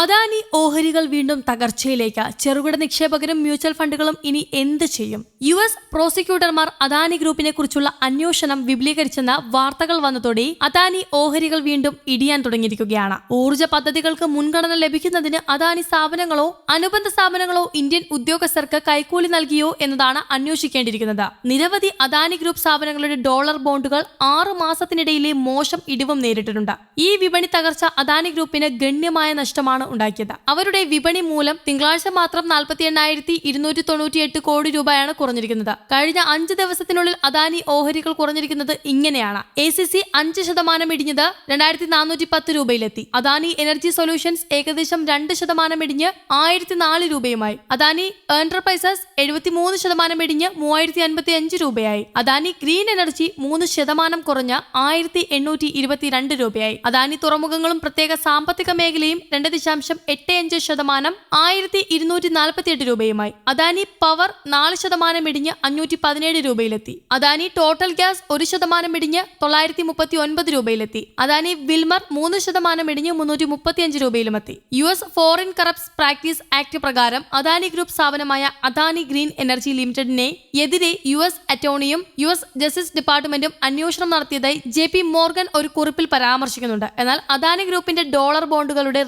അദാനി ഓഹരികൾ വീണ്ടും തകർച്ചയിലേക്ക്. ചെറുകിട നിക്ഷേപകരും മ്യൂച്വൽ ഫണ്ടുകളും ഇനി എന്ത് ചെയ്യും? യു എസ് പ്രോസിക്യൂട്ടർമാർ അദാനി ഗ്രൂപ്പിനെ കുറിച്ചുള്ള അന്വേഷണം വിപുലീകരിച്ചെന്ന വാർത്തകൾ വന്നതോടെ അദാനി ഓഹരികൾ വീണ്ടും ഇടിയാൻ തുടങ്ങിയിരിക്കുകയാണ്. ഊർജ പദ്ധതികൾക്ക് മുൻഗണന ലഭിക്കുന്നതിന് അദാനി സ്ഥാപനങ്ങളോ അനുബന്ധ സ്ഥാപനങ്ങളോ ഇന്ത്യൻ ഉദ്യോഗസ്ഥർക്ക് കൈക്കൂലി നൽകിയോ എന്നതാണ് അന്വേഷിക്കേണ്ടിയിരിക്കുന്നത്. നിരവധി അദാനി ഗ്രൂപ്പ് സ്ഥാപനങ്ങളുടെ ഡോളർ ബോണ്ടുകൾ ആറു മാസത്തിനിടയിലെ മോശം ഇടിവും നേരിട്ടിട്ടുണ്ട്. ഈ വിപണി തകർച്ച അദാനി ഗ്രൂപ്പിന് ഗണ്യമായ നഷ്ടമാണ് ഉണ്ടാക്കിയത്. അവരുടെ വിപണി മൂലം തിങ്കളാഴ്ച മാത്രം നാൽപ്പത്തി എണ്ണായിരത്തി ഇരുന്നൂറ്റി തൊണ്ണൂറ്റിയെട്ട് കോടി രൂപയാണ് കുറഞ്ഞിരിക്കുന്നത്. കഴിഞ്ഞ അഞ്ച് ദിവസത്തിനുള്ളിൽ അദാനി ഓഹരികൾ കുറഞ്ഞിരിക്കുന്നത് ഇങ്ങനെയാണ്. എ സി സി അഞ്ച് ശതമാനം ഇടിഞ്ഞത് രണ്ടായിരത്തി നാനൂറ്റി പത്ത് രൂപയിലെത്തി. അദാനി എനർജി സൊല്യൂഷൻസ് ഏകദേശം രണ്ട് ശതമാനം ഇടിഞ്ഞ് ആയിരത്തി നാല് രൂപയുമായി. അദാനി എന്റർപ്രൈസസ് എഴുപത്തിമൂന്ന് ശതമാനം ഇടിഞ്ഞ് മൂവായിരത്തി അൻപത്തി അഞ്ച് രൂപയായി. അദാനി ഗ്രീൻ എനർജി മൂന്ന് ശതമാനം കുറഞ്ഞ് ആയിരത്തി എണ്ണൂറ്റി ഇരുപത്തിരണ്ട് രൂപയായി. അദാനി തുറമുഖങ്ങളും പ്രത്യേക സാമ്പത്തിക മേഖലയും രണ്ട് ദശാംശം എട്ട് അഞ്ച് ശതമാനം ആയിരത്തി ഇരുന്നൂറ്റി നാൽപ്പത്തിയെട്ട് രൂപയുമായി. അദാനി പവർ നാല് ശതമാനം ഇടിഞ്ഞ് അഞ്ഞൂറ്റി പതിനേഴ് രൂപയിലെത്തി. അദാനി ടോട്ടൽ ഗ്യാസ് ഒരു ശതമാനം ഇടിഞ്ഞ് തൊള്ളായിരത്തി മുപ്പത്തി ഒൻപത് രൂപയിലെത്തി. അദാനി വിൽമർ മൂന്ന് ശതമാനം ഇടിഞ്ഞ് മുന്നൂറ്റി മുപ്പത്തിയഞ്ച് രൂപയിലുമെത്തി. U S foreign corrupt practice act പ്രകാരം അദാനി ഗ്രൂപ്പ് സ്ഥാപനമായ അദാനി ഗ്രീൻ എനർജി ലിമിറ്റഡിനെ എതിരെ യു എസ് അറ്റോർണിയും യു എസ് ജസ്റ്റിസ് ഡിപ്പാർട്ട്മെന്റും അന്വേഷണം നടത്തിയതായി ജെ പി മോർഗൻ ഒരു കുറിപ്പിൽ പരാമർശിക്കുന്നുണ്ട്. എന്നാൽ അദാനി ഗ്രൂപ്പിന്റെ ഡോളർ ബോണ്ടുകളുടെ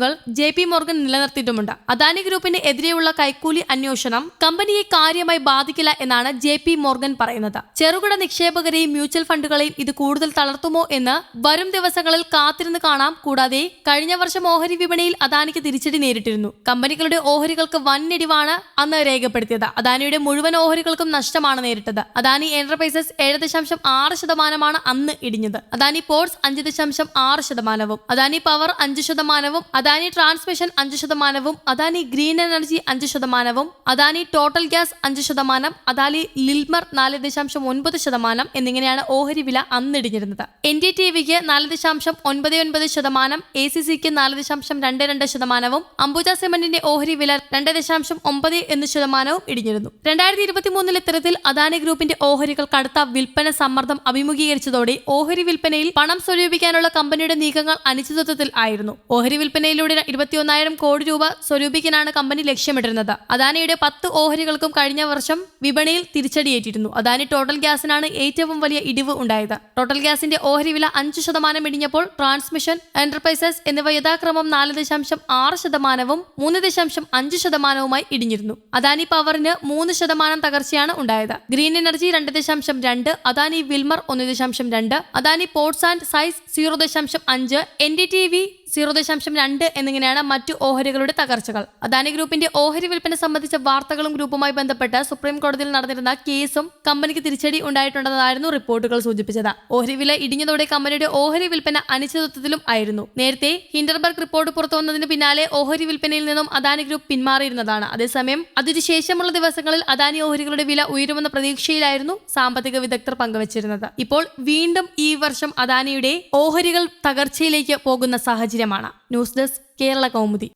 റേറ്റിംഗുകൾ ജെ പി മോർഗൻ നിലനിർത്തിയിട്ടുമുണ്ട്. അദാനി ഗ്രൂപ്പിന് എതിരെയുള്ള കൈക്കൂലി അന്വേഷണം കമ്പനിയെ കാര്യമായി ബാധിക്കില്ല എന്നാണ് ജെ പി മോർഗൻ പറയുന്നത്. ചെറുകിട നിക്ഷേപകരെയും മ്യൂച്വൽ ഫണ്ടുകളെയും ഇത് കൂടുതൽ തളർത്തുമോ എന്ന് വരും ദിവസങ്ങളിൽ കാത്തിരുന്ന് കാണാം. കൂടാതെ കഴിഞ്ഞ വർഷം ഓഹരി വിപണിയിൽ അദാനിക്ക് തിരിച്ചടി നേരിട്ടിരുന്നു. കമ്പനികളുടെ ഓഹരികൾക്ക് വൻ ഇടിവാണ് അന്ന് രേഖപ്പെടുത്തിയത്. അദാനിയുടെ മുഴുവൻ ഓഹരികൾക്കും നഷ്ടമാണ് നേരിട്ടത്. അദാനി എന്റർപ്രൈസസ് ഏഴ് ദശാംശം ആറ് ശതമാനമാണ് അന്ന് ഇടിഞ്ഞത്. അദാനി പോർട്സ് അഞ്ച് ദശാംശം ആറ് ശതമാനവും. അദാനി പവർ അഞ്ച് ശതമാനവും. അദാനി ട്രാൻസ്മിഷൻ അഞ്ച് ശതമാനവും അദാനി ഗ്രീൻ എനർജി അഞ്ച് ശതമാനവും അദാനി ടോട്ടൽ ഗ്യാസ് അഞ്ച് ശതമാനം അദാനി ലിൽമർ നാല് ദശാംശം ഒൻപത് ശതമാനം എന്നിങ്ങനെയാണ് ഓഹരി വില അന്നിടിഞ്ഞിരുന്നത്. എൻ ഡി ടി വിക്ക് നാല് ദശാംശം ഒൻപത് ഒൻപത് ശതമാനം എ സി സിക്ക് നാല് ദശാംശം രണ്ട് രണ്ട് ശതമാനവും അംബുജ സിമന്റിന്റെ ഓഹരി വില രണ്ട് ദശാംശം ഒമ്പത് എന്ന് ശതമാനവും ഇടിഞ്ഞിരുന്നു. രണ്ടായിരത്തി ഇരുപത്തി മൂന്നിൽ ഇത്തരത്തിൽ അദാനി ഗ്രൂപ്പിന്റെ ഓഹരികൾ കടുത്ത വിൽപ്പന സമ്മർദ്ദം അഭിമുഖീകരിച്ചതോടെ ഓഹരി വിൽപ്പനയിൽ പണം സ്വരൂപിക്കാനുള്ള കമ്പനിയുടെ നീക്കങ്ങൾ അനിശ്ചിതത്വത്തിൽ ആയിരുന്നു. ഓഹരി വിൽപ്പനയിലൂടെ ഇരുപത്തിയൊന്നായിരം കോടി രൂപ സ്വരൂപിക്കാനാണ് കമ്പനി ലക്ഷ്യമിട്ടിരുന്നത്. അദാനിയുടെ പത്ത് ഓഹരികൾക്കും കഴിഞ്ഞ വർഷം വിപണിയിൽ തിരിച്ചടിയേറ്റിരുന്നു. അദാനി ടോട്ടൽ ഗ്യാസിനാണ് ഏറ്റവും വലിയ ഇടിവ് ഉണ്ടായത്. ടോട്ടൽ ഗ്യാസിന്റെ ഓഹരി വില അഞ്ച് ശതമാനം ഇടിഞ്ഞപ്പോൾ ട്രാൻസ്മിഷൻ എന്റർപ്രൈസസ് എന്നിവ യഥാക്രമം നാല് ദശാംശം ആറ് ശതമാനവും മൂന്ന് ദശാംശം അഞ്ച് ശതമാനവുമായി ഇടിഞ്ഞിരുന്നു. അദാനി പവറിന് മൂന്ന് ശതമാനം തകർച്ചയാണ് ഉണ്ടായത്. ഗ്രീൻ എനർജി രണ്ട് ദശാംശം രണ്ട് അദാനി വിൽമർ ഒന്ന് ദശാംശം രണ്ട് Adani ports and SEZ zero ദശാംശം അഞ്ച് N D T V zero ദശാംശം രണ്ട് എന്നിങ്ങനെയാണ് മറ്റു ഓഹരികളുടെ തകർച്ചകൾ. അദാനി ഗ്രൂപ്പിന്റെ ഓഹരി വിൽപ്പന സംബന്ധിച്ച വാർത്തകളും ഗ്രൂപ്പുമായി ബന്ധപ്പെട്ട് സുപ്രീം കോടതിയിൽ നടന്നിരുന്ന കേസും കമ്പനിക്ക് തിരിച്ചടി ഉണ്ടായിട്ടുണ്ടെന്നായിരുന്നു റിപ്പോർട്ടുകൾ സൂചിപ്പിച്ചത്. ഓഹരി വില ഇടിഞ്ഞതോടെ കമ്പനിയുടെ ഓഹരി വിൽപ്പന അനിശ്ചിതത്വത്തിലും ആയിരുന്നു. നേരത്തെ ഹിൻഡർബർഗ് റിപ്പോർട്ട് പുറത്തു വന്നതിന് പിന്നാലെ ഓഹരി വിൽപ്പനയിൽ നിന്നും അദാനി ഗ്രൂപ്പ് പിന്മാറിയിരുന്നതാണ്. അതേസമയം അതിനുശേഷമുള്ള ദിവസങ്ങളിൽ അദാനി ഓഹരികളുടെ വില ഉയരുമെന്ന പ്രതീക്ഷയിലായിരുന്നു സാമ്പത്തിക വിദഗ്ധർ പങ്കുവച്ചിരുന്നത്. ഇപ്പോൾ വീണ്ടും ഈ വർഷം അദാനിയുടെ ഓഹരികൾ തകർച്ചയിലേക്ക് പോകുന്ന സാഹചര്യമാണ് ന്യൂസ് ഡെസ്ക് കേരള കൗമുദി.